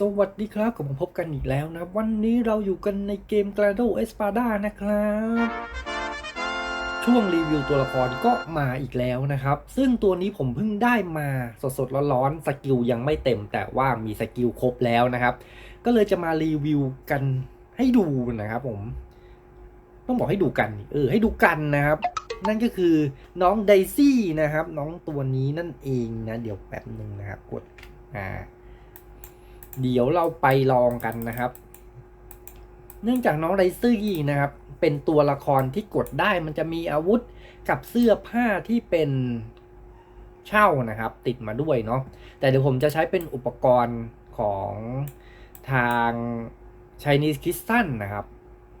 สวัสดีครับกลับผมพบกันอีกแล้วนะ วันนี้เราอยู่กันในเกม Grado Espada นะครับ ช่วงรีวิวตัวละครก็มาอีกแล้วนะครับ ซึ่งตัวนี้ผมเพิ่งได้มาสดๆร้อนๆสกิลยังไม่เต็ม แต่ว่ามีสกิลครบแล้วนะครับ ก็เลยจะมารีวิวกันให้ดูนะครับผม ต้องบอกให้ดูกัน เออ ให้ดูกันนะครับ นั่นก็คือน้องไดซี่นะครับ น้องตัวนี้นั่นเองนะ เดี๋ยวแป๊บหนึ่งนะครับกดอ่า เดี๋ยวเราไปลองกันนะครับ เนื่องจากน้องไรซี่นะครับ เป็นตัวละครที่กดได้มันจะมีอาวุธกับเสื้อผ้าที่เป็นเช่านะครับ ติดมาด้วยเนาะแต่เดี๋ยวผมจะใช้เป็นอุปกรณ์ของทาง Chinese c r y s t a l นะครับ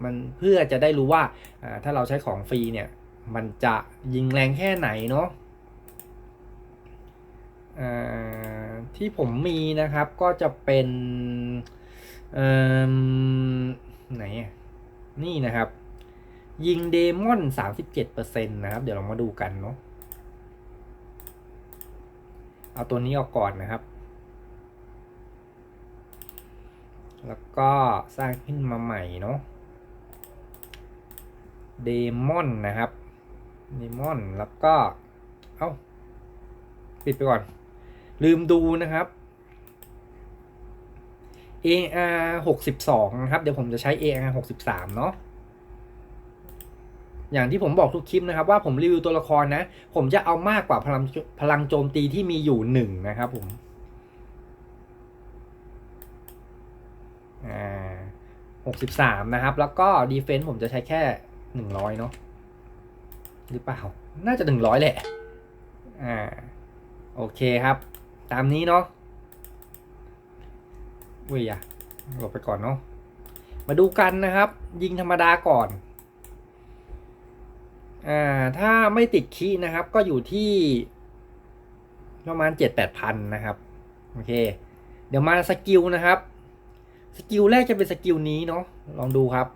มันเพื่อจะได้รู้ว่าอ่าถ้าเราใช้ของฟรีเนี่ย มันจะยิงแรงแค่ไหนเนาะอ่า ที่ผมมีนะครับก็จะเป็นเอ่อไหนนี่นะครับ ยิงเดมอน37%นะครับ เดี๋ยวเรามาดูกันเนาะเอาตัวนี้ออกก่อนนะครับ แล้วก็สร้างขึ้นมาใหม่เนาะเดมอนนะครับเดมอนแล้วก็ เอ้า ปิดไปก่อน ลืมดูนะครับ AR 62นะครับ เดี๋ยวผมจะใช้ AR 63 เนาะอย่างที่ผมบอกทุกคลิปนะครับ ว่าผมรีวิวตัวละครนะ ผมจะเอามากกว่าพลังพลังโจมตีที่มีอยู่หนึ่งนะครับผมอ่า63นะครับ แล้วก็ดีเฟน s ์ผมจะใช้แค่100เนาะหรือเปล่า น่าจะ100แหละ อ่า โอเคครับ ตามนี้เนาะเว้ยอะหลบไปก่อนเนาะมาดูกันนะครับ ยิงธรรมดาก่อนอ่าถ้าไม่ติดคีนะครับ ก็อยู่ที่ประมาณเจ็ดแปดพันนะครับโอเค เดี๋ยวมาสกิลนะครับ สกิลแรกจะเป็นสกิลนี้เนาะลองดูครับ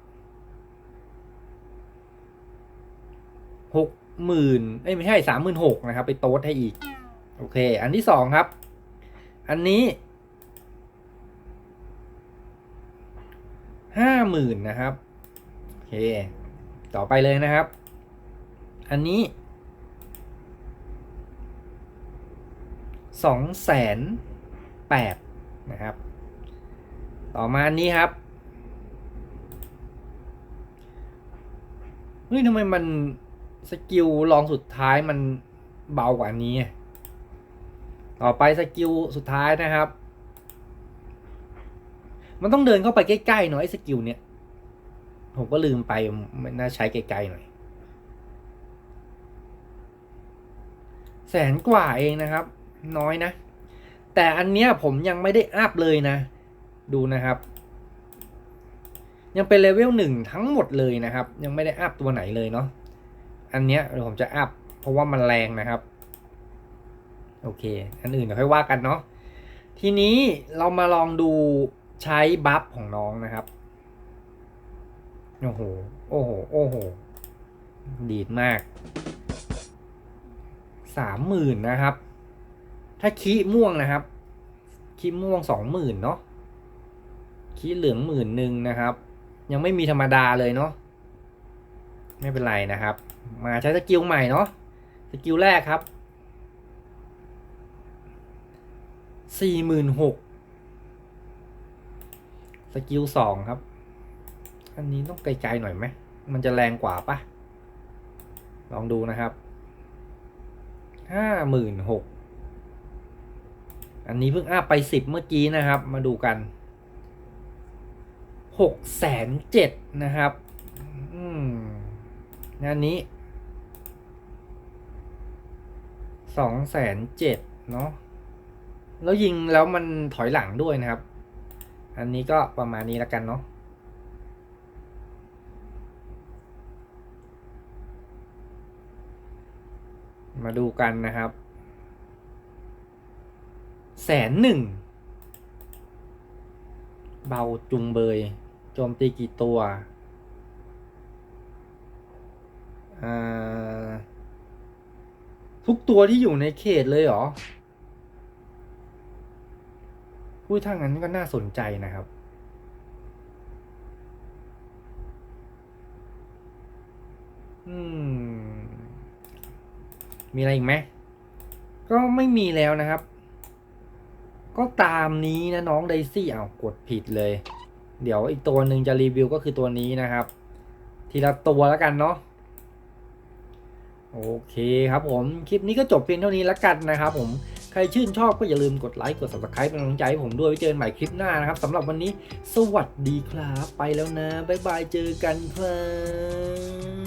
หกหมื่นเอ้ยไม่ใช่สามหมื่นหกนะครับ ไปโต๊ดให้อีก โอเค อันที่สองครับ อันนี้ห้าหมื่นนะครับ โอเค ต่อไปเลยนะครับ อันนี้สองแสนแปดนะครับ ต่อมาอันนี้ครับเฮ้ยทำไมมันสกิลลองสุดท้ายมันเบากว่านี้ ต่อไปสกิลสุดท้ายนะครับ มันต้องเดินเข้าไปใกล้ๆหน่อยไอ้สกิลเนี้ยผมก็ลืมไปมันน่าใช้ไกลๆหน่อย แสนกว่าเองนะครับ น้อยนะ แต่อันเนี้ยผมยังไม่ได้อัพเลยนะ ดูนะครับ ยังเป็นเลเวลหนึ่งทั้งหมดเลยนะครับ ยังไม่ได้อัพตัวไหนเลยเนาะอันเนี้ยเดี๋ยวผมจะอัพเพราะว่ามันแรงนะครับ โอเค อันอื่นเดี๋ยวค่อยว่ากันเนาะทีนี้เรามาลองดูใช้บัฟของน้องนะครับ โอ้โห โอ้โห โอ้โห ดีดมาก สามหมื่นนะครับ ถ้าคีม่วงนะครับ คีม่วงสองหมื่นเนาะ คีเหลืองหมื่นหนึ่งนะครับ ยังไม่มีธรรมดาเลยเนาะ ไม่เป็นไรนะครับ มาใช้สกิลใหม่เนาะ สกิลแรกครับ สี่หมื่นหกสกิลสองครับ อันนี้ต้องไกลๆหน่อยไหม มันจะแรงกว่าปะลองดูนะครับห้าหมื่นหกอันนี้เพิ่งอัพไปสิบเมื่อกี้นะครับ มาดูกันหกแสนเจ็ดนะครับ อืมอันนี้สองแสนเจ็ดเนาะ แล้วยิงแล้วมันถอยหลังด้วยนะครับ อันนี้ก็ประมาณนี้แล้วกันเนาะมาดูกันนะครับแสนหนึ่ง เบาจุงเบย โจมตีกี่ตัวอ่าทุกตัวที่อยู่ในเขตเลยเหรอ พูดถ้างั้นก็น่าสนใจนะครับ อืม มีอะไรอีกไหม ก็ไม่มีแล้วนะครับ ก็ตามนี้นะน้องไดซี่เอากดผิดเลย เดี๋ยวอีกตัวหนึ่งจะรีวิวก็คือตัวนี้นะครับ ทีละตัวแล้วกันเนาะโอเคครับผม คลิปนี้ก็จบเพียงเท่านี้แล้วกันนะครับผม รชื่นชอบก็อย่าลืมกดไลค์กด subscribe เป็นกำลังใจให้ผมด้วยไว้เจอกันใหม่คลิปหน้านะครับสำหรับวันนี้ สวัสดีครับ ไปแล้วนะ บ๊ายบายเจอกันครับ